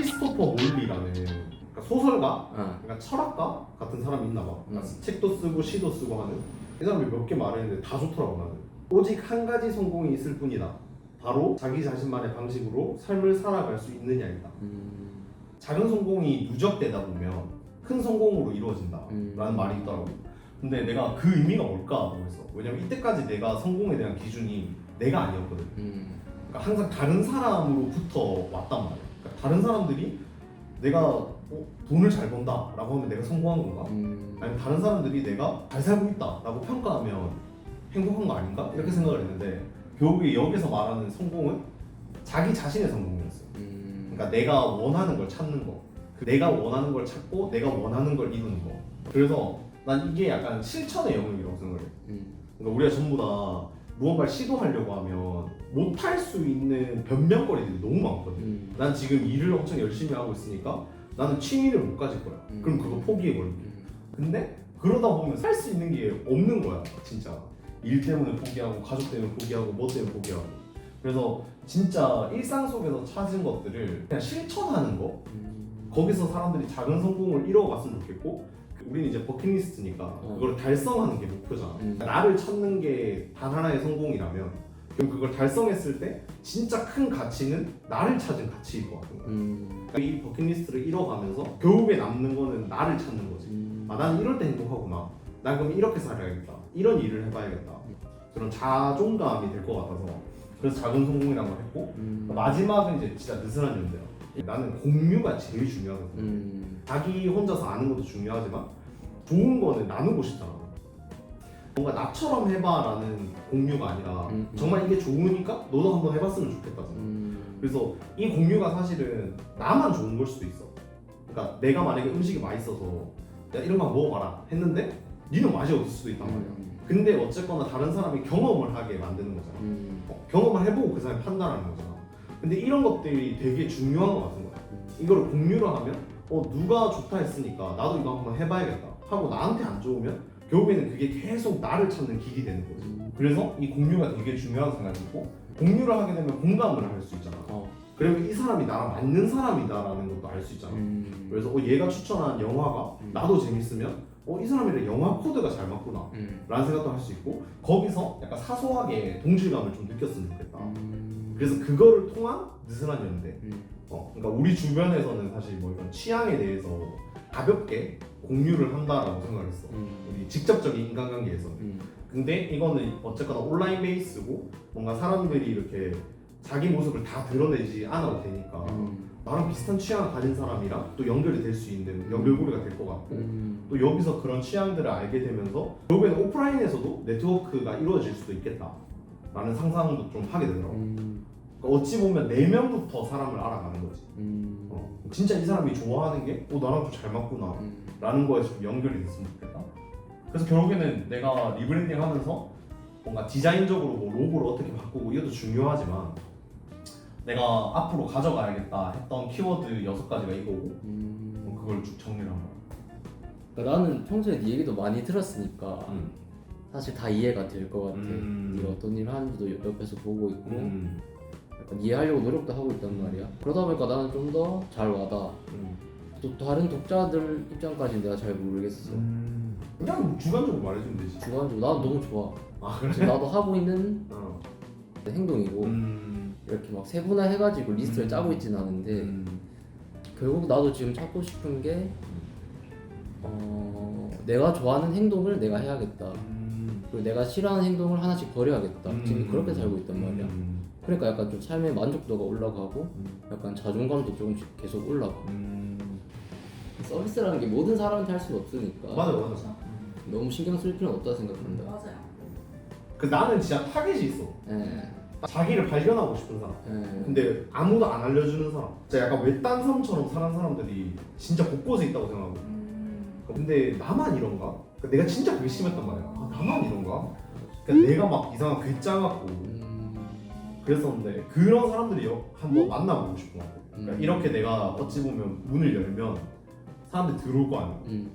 크리스토퍼 몰리라는 그러니까 소설가, 어. 그러니까 철학가 같은 사람이 있나 봐. 그러니까 음. 책도 쓰고 시도 쓰고 하는 이 사람이 몇 개 말했는데 다 좋더라고 나는. 오직 한 가지 성공이 있을 뿐이다. 바로 자기 자신만의 방식으로 삶을 살아갈 수 있느냐이다. 음. 작은 성공이 누적되다 보면 큰 성공으로 이루어진다. 음. 라는 말이 있더라고. 근데 내가 그 의미가 뭘까 그랬어. 왜냐면 이때까지 내가 성공에 대한 기준이 내가 아니었거든. 음. 그러니까 항상 다른 사람으로부터 왔단 말이야. 다른 사람들이 내가 어, 돈을 잘 번다라고 하면 내가 성공한 건가? 음. 아니면 다른 사람들이 내가 잘 살고 있다라고 평가하면 행복한 거 아닌가? 이렇게 생각을 했는데 결국에 여기서 말하는 성공은 자기 자신의 성공이었어. 음. 그러니까 내가 원하는 걸 찾는 거. 그 내가 원하는 걸 찾고 내가 원하는 걸 이루는 거. 그래서 난 이게 약간 실천의 영역이라고 생각해. 음. 그러니까 우리가 전부 다 무언가를 시도하려고 하면 못할 수 있는 변명거리들이 너무 많거든. 음. 난 지금 일을 엄청 열심히 하고 있으니까 나는 취미를 못 가질 거야. 음. 그럼 그거 포기해버릴게. 음. 근데 그러다 보면 살 수 있는 게 없는 거야, 진짜. 일 때문에 포기하고, 가족 때문에 포기하고, 뭐 때문에 포기하고. 그래서 진짜 일상 속에서 찾은 것들을 그냥 실천하는 거. 음. 거기서 사람들이 작은 성공을 이뤄갔으면 좋겠고, 우리는 이제 버킷리스트니까 어. 그걸 달성하는 게 목표잖아. 음. 나를 찾는 게 단 하나의 성공이라면, 그럼 그걸 달성했을 때 진짜 큰 가치는 나를 찾은 가치일 것 같은 거야. 음. 이 버킷리스트를 이뤄가면서 결국에 남는 거는 나를 찾는 거지. 음. 아, 나는 이럴 때 행복하구나. 난 그럼 이렇게 살아야겠다. 이런 일을 해봐야겠다. 그런 자존감이 될 것 같아서 그래서 작은 성공이라고 했고 음. 마지막은 이제 진짜 느슨한 연대야. 나는 공유가 제일 중요하거든. 음. 자기 혼자서 아는 것도 중요하지만 좋은 거는 나누고 싶잖아. 뭔가 나처럼 해봐라는 공유가 아니라 음, 음. 정말 이게 좋으니까 너도 한번 해봤으면 좋겠다. 음. 그래서 이 공유가 사실은 나만 좋은 걸 수도 있어. 그러니까 내가 만약에 음식이 맛있어서 야 이런 거 먹어봐라 했는데 니는 맛이 없을 수도 있단 말이야. 음. 근데 어쨌거나 다른 사람이 경험을 하게 만드는 거잖아. 음. 어, 경험을 해보고 그 사람이 판단하는 거잖아. 근데 이런 것들이 되게 중요한 것 같은 거야. 이거를 공유를 하면 어 누가 좋다 했으니까 나도 이거 한번 해봐야겠다 하고 나한테 안 좋으면 결국에는 그게 계속 나를 찾는 길이 되는 거지. 음. 그래서 이 공유가 되게 중요한 생각이 있고 공유를 하게 되면 공감을 할 수 있잖아. 어. 그러면 이 사람이 나랑 맞는 사람이다라는 것도 알 수 있잖아. 음. 그래서 어, 얘가 추천한 영화가 음. 나도 재밌으면 어, 이 사람이랑 영화 코드가 잘 맞구나. 음. 라는 생각도 할 수 있고 거기서 약간 사소하게 동질감을 좀 느꼈으면 좋겠다. 음. 그래서 그거를 통한 느슨한 연대. 음. 어, 그러니까 우리 주변에서는 사실 뭐 이런 취향에 대해서 가볍게 공유를 한다라고 생각을 했어. 음. 우리 직접적인 인간관계에서는. 음. 근데 이거는 어쨌거나 온라인 베이스고 뭔가 사람들이 이렇게 자기 모습을 다 드러내지 않아도 되니까 음. 나랑 비슷한 취향을 가진 사람이랑 또 연결이 될 수 있는 연결고리가 될 것 같고 음. 또 여기서 그런 취향들을 알게 되면서 결국에는 오프라인에서도 네트워크가 이루어질 수도 있겠다 라는 상상도 좀 하게 되더라고 음. 그러니까 어찌 보면 내면부터 사람을 알아가는 거지 음. 어, 진짜 이 사람이 좋아하는 게 어, 나랑 좀 잘 맞구나 음. 라는 거에 좀 연결이 됐으면 좋겠다 그래서 결국에는 내가 리브랜딩 하면서 뭔가 디자인적으로 뭐 로고를 어떻게 바꾸고 이것도 중요하지만 내가 앞으로 가져가야겠다 했던 키워드 여섯 가지가 이거고 음. 뭐 그걸 쭉 정리를 한 거야 그러니까 나는 평소에 네 얘기도 많이 들었으니까 음. 사실 다 이해가 될 것 같아. 음. 네가 어떤 일 하는지도 옆- 옆에서 보고 있고 음. 약간 이해하려고 노력도 하고 있단 말이야. 그러다 보니까 나는 좀 더 잘 와다. 음. 또 다른 독자들 입장까지는 내가 잘 모르겠어. 음. 그냥 주관적으로 말해주면 되지 주관적으로 나는 너무 좋아. 아 지금 그래? 나도 하고 있는 어. 행동이고 음. 이렇게 막 세분화해가지고 리스트를 음. 짜고 있진 않은데 음. 결국 나도 지금 찾고 싶은 게 어, 내가 좋아하는 행동을 내가 해야겠다. 음. 그리고 내가 싫어하는 행동을 하나씩 버려야겠다. 지금 음. 그렇게 살고 있단 말이야. 음. 그러니까 약간 좀 삶의 만족도가 올라가고 음. 약간 자존감도 조금씩 계속 올라가. 음. 서비스라는 게 모든 사람한테 할 수는 없으니까 맞아 맞아. 너무 신경 쓸 필요는 없다 생각한다. 맞아요. 그 나는 진짜 타겟이 있어 예. 자기를 발견하고 싶은 사람 예. 근데 아무도 안 알려주는 사람 진짜 약간 외딴 섬처럼 사는 사람들이 진짜 곳곳에 있다고 생각하고 음. 근데 나만 이런가? 그러니까 내가 진짜 심했단 말이야 아, 나만 이런가? 그러니까 내가 막 이상한 괴짜 같고 음. 그랬었는데 그런 사람들이 여- 한번 만나보고 싶은 거 같아 그러니까 음. 이렇게 내가 어찌 보면 문을 열면 사람들이 들어올 거 아니야 음.